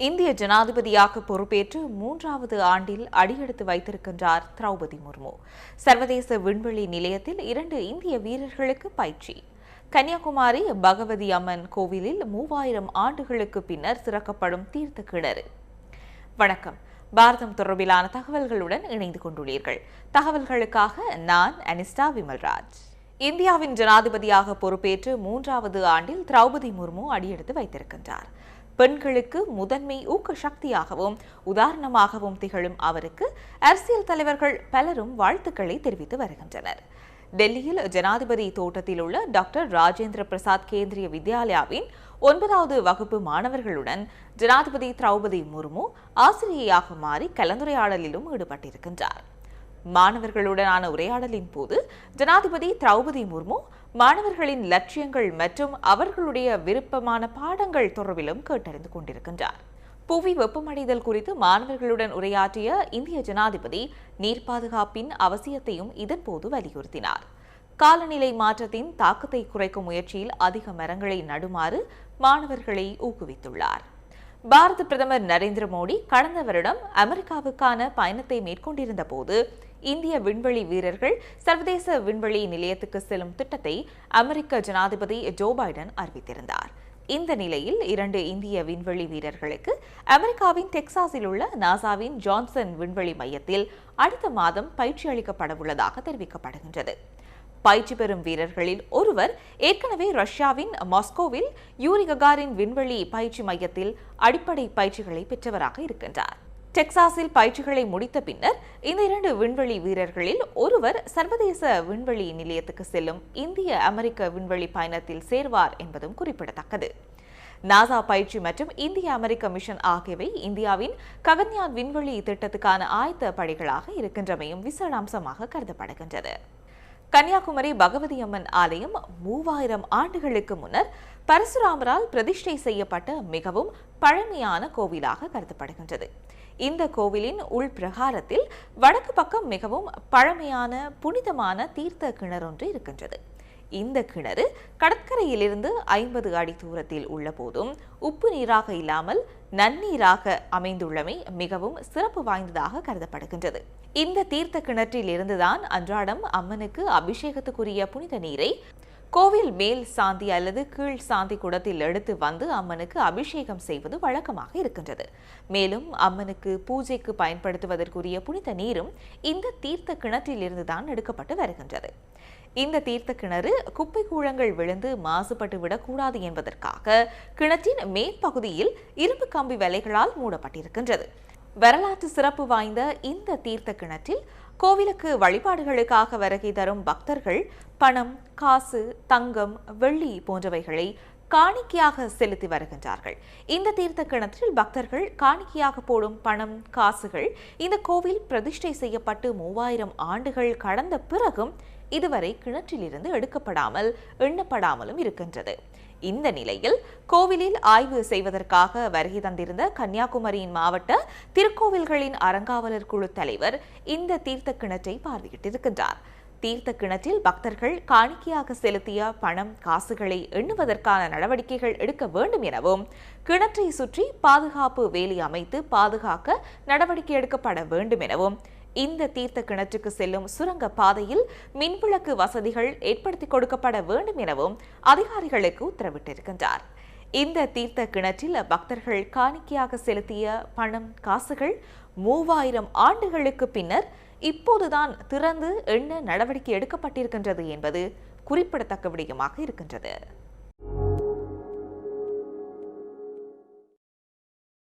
இந்திய ஜனாதிபதியாக பொறுப்பேற்று மூன்றாவது ஆண்டில் அடியெடுத்து வைத்திருக்கின்றார் திரௌபதி முர்மு. சர்வதேச விண்வெளி நிலையத்தில் இரண்டு இந்திய வீரர்களுக்கு பயிற்சி. கன்னியாகுமரி பகவதி அம்மன் கோவிலில் மூவாயிரம் ஆண்டுகளுக்கு பின்னர் திறக்கப்படும் தீர்த்த கிணறு. வணக்கம். பாரதம் தொடர்பிலான தகவல்களுடன் இணைந்து கொண்டுள்ளீர்கள். தகவல்களுக்காக நான் அனிஸ்டா விமல்ராஜ். இந்தியாவின் ஜனாதிபதியாக பொறுப்பேற்று மூன்றாவது ஆண்டில் திரௌபதி முர்மு அடியெடுத்து வைத்திருக்கின்றார். பெண்களுக்கு முதன்மை ஊக்க சக்தியாகவும் உதாரணமாகவும் திகழும் அவருக்கு அரசியல் தலைவர்கள் பலரும் வாழ்த்துக்களை தெரிவித்து வருகின்றனர். டெல்லியில் ஜனாதிபதி தோட்டத்தில் உள்ள டாக்டர் ராஜேந்திர பிரசாத் கேந்திரிய வித்யாலயாவின் ஒன்பதாவது வகுப்பு மாணவர்களுடன் ஜனாதிபதி திரௌபதி முர்மு ஆசிரியையாக மாறி கலந்துரையாடலிலும் ஈடுபட்டிருக்கின்றார். மாணவர்களுடனான உரையாடலின் போது ஜனாதிபதி திரௌபதி முர்மு மாணவர்களின் லட்சியங்கள் மற்றும் அவர்களுடைய விருப்பமான பாடங்கள் தொடர்பிலும் கேட்டறிந்து கொண்டிருக்கின்றார். புவி வெப்பமடைதல் குறித்து மாணவர்களுடன் உரையாற்றிய இந்திய ஜனாதிபதி நீர் பாதுகாப்பின் அவசியத்தையும் இதன்போது வலியுறுத்தினார். காலநிலை மாற்றத்தின் தாக்கத்தை குறைக்கும் முயற்சியில் அதிக மரங்களை நடுமாறு மாணவர்களை ஊக்குவித்துள்ளார். பாரத பிரதமர் நரேந்திர மோடி கடந்த வருடம் அமெரிக்காவுக்கான பயணத்தை மேற்கொண்டிருந்த போது இந்திய விண்வெளி வீரர்கள் சர்வதேச விண்வெளி நிலையத்துக்கு செல்லும் திட்டத்தை அமெரிக்க ஜனாதிபதி ஜோ பைடன் அறிவித்திருந்தார். இந்த நிலையில் இரண்டு இந்திய விண்வெளி வீரர்களுக்கு அமெரிக்காவின் டெக்சாஸில் உள்ள நாசாவின் ஜான்சன் விண்வெளி மையத்தில் அடுத்த மாதம் பயிற்சி அளிக்கப்பட உள்ளதாக தெரிவிக்கப்படுகின்றது. பயிற்சி பெறும் வீரர்களில் ஒருவர் ஏற்கனவே ரஷ்யாவின் மாஸ்கோவில் யூரி ககாரின் விண்வெளி பயிற்சி மையத்தில் அடிப்படை பயிற்சிகளை பெற்றவராக இருக்கின்றார். டெக்சாஸில் பயிற்சிகளை முடித்த பின்னர் இந்த இரண்டு விண்வெளி வீரர்களில் ஒருவர் சர்வதேச விண்வெளி நிலையத்துக்கு செல்லும் இந்திய அமெரிக்க விண்வெளி பயணத்தில் சேர்வார் என்பதும் குறிப்பிடத்தக்கது. நாசா பயிற்சி மற்றும் இந்திய அமெரிக்க மிஷன் ஆகியவை இந்தியாவின் ககன்யான் விண்வெளி திட்டத்துக்கான ஆயத்த பணிகளாக இருக்கின்றமையும் விசேட அம்சமாக கருதப்படுகின்றது. கன்னியாகுமரி பகவதி அம்மன் ஆலயம் மூவாயிரம் ஆண்டுகளுக்கு முன்னர் பரசுராமரால் பிரதிஷ்டை செய்யப்பட்ட மிகவும் பழமையான கோவிலாக கருதப்படுகின்றது. இந்த கோவிலின் உள் பிரகாரத்தில் வடக்கு பக்கம் மிகவும் பழமையான புனிதமான தீர்த்த கிணறொன்று இருக்கின்றது. இந்த கிணறு கடற்கரையிலிருந்து ஐம்பது அடி தூரத்தில் உள்ள போதும் உப்பு நீராக இல்லாமல் நன்னீராக அமைந்துள்ளமை மிகவும் சிறப்பு வாய்ந்ததாக கருதப்படுகின்றது. இந்த தீர்த்த கிணற்றில் இருந்துதான் அன்றாடம் அம்மனுக்கு அபிஷேகத்துக்குரிய புனித நீரை கோவில் மேல் சாந்தி அல்லது கீழ் சாந்தி குடத்தில் எடுத்து வந்து அம்மனுக்கு அபிஷேகம் செய்வது வழக்கமாக இருக்கின்றது. மேலும் அம்மனுக்கு பூஜைக்கு பயன்படுத்துவதற்குரிய புனித நீரும் இந்த தீர்த்த கிணற்றில் இருந்துதான் எடுக்கப்பட்டு வருகின்றது. இந்த தீர்த்த கிணறு குப்பை கூழங்கள் விழுந்து மாசுபட்டு விடக்கூடாது என்பதற்காக கிணற்றின் மேற்பகுதியில் இரும்பு கம்பி வலைகளால் மூடப்பட்டிருக்கின்றது. வரலாற்று சிறப்பு வாய்ந்த இந்த தீர்த்த கிணற்றில் கோவிலுக்கு வழிபாடுகளுக்காக வருகை தரும் பக்தர்கள் பணம் காசு தங்கம் வெள்ளி போன்றவைகளை காணிக்கையாக செலுத்தி வருகின்றார்கள். இந்த தீர்த்த கிணற்றில் பக்தர்கள் காணிக்கையாக போடும் பணம் காசுகள் இந்த கோவில் பிரதிஷ்டை செய்யப்பட்டு மூவாயிரம் ஆண்டுகள் கடந்த பிறகும் இதுவரை கிணற்றிலிருந்து எடுக்கப்படாமல் எண்ணப்படாமலும் இருக்கின்றது. இந்த நிலையில் கோவிலில் ஆய்வு செய்வதற்காக வருகை தந்திருந்த கன்னியாகுமரியின் மாவட்ட திருக்கோவில்களின் அறங்காவலர் குழு தலைவர் இந்த தீர்த்த கிணற்றை பார்வையிட்டிருக்கின்றார். தீர்த்த கிணற்றில் பக்தர்கள் காணிக்கையாக செலுத்திய பணம் காசுகளை எண்ணுவதற்கான நடவடிக்கைகள் எடுக்க வேண்டும் எனவும் கிணற்றை சுற்றி பாதுகாப்பு வேலி அமைத்து பாதுகாக்க நடவடிக்கை எடுக்கப்பட வேண்டும் எனவும் இந்த தீர்த்த கிணற்றுக்கு செல்லும் சுரங்க பாதையில் மின்விளக்கு வசதிகள் ஏற்படுத்தி கொடுக்கப்பட வேண்டும் எனவும் அதிகாரிகளுக்கு உத்தரவிட்டிருக்கின்றார். இந்த தீர்த்த கிணற்றில் பக்தர்கள் காணிக்கையாக செலுத்திய பணம் காசுகள் மூவாயிரம் ஆண்டுகளுக்கு பின்னர் இப்போதுதான் திறந்து என்ன நடவடிக்கை எடுக்கப்பட்டிருக்கின்றது என்பது குறிப்பிடத்தக்க விடயமாக இருக்கின்றது.